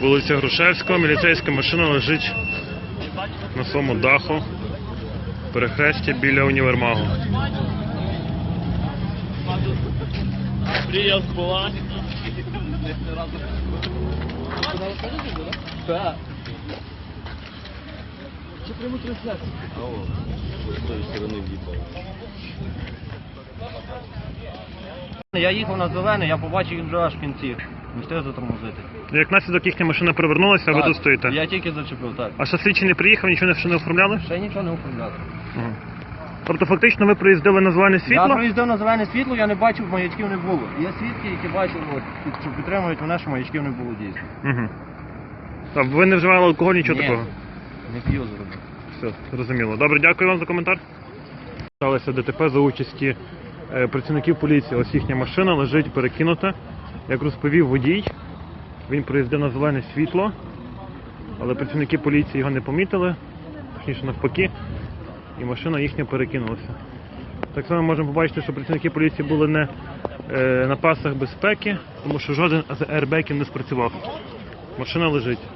Вулиця Грушевського, міліцейська машина лежить на своєму даху. Перехрестя біля універмагу. Трансляцию? З тої сторони в'їбав. Я їхав на зелений, я побачив їх вже аж в кінці. Встиг затормозити. Як наслідок їхня машина перевернулася, а ви Так, тут стоїте. Я тільки зачепив, так. А що слідчий не приїхав, нічого не- ще не оформляли? Ще нічого не оформляли. Тобто фактично ви проїздили на зелене Я світло? проїздив на зелене світло, я не бачив, маячків не було. Є свідки, які бачили, от, під- що підтримують мене, що маячків не було дійсно. Угу. Так, ви не вживали алкоголь, нічого Ні. такого? Не п'ю зробив. Все, зрозуміло. Добре, дякую вам за коментар. Сталося ДТП за участі е, працівників поліції. Ось їхня машина лежить перекинута. Як розповів водій, він проїздив на зелене світло, але працівники поліції його не помітили, точніше навпаки, і машина їхня перекинулася. Так само можемо побачити, що працівники поліції були не е, на пасах безпеки, тому що жоден з аербеків не спрацював. Машина лежить.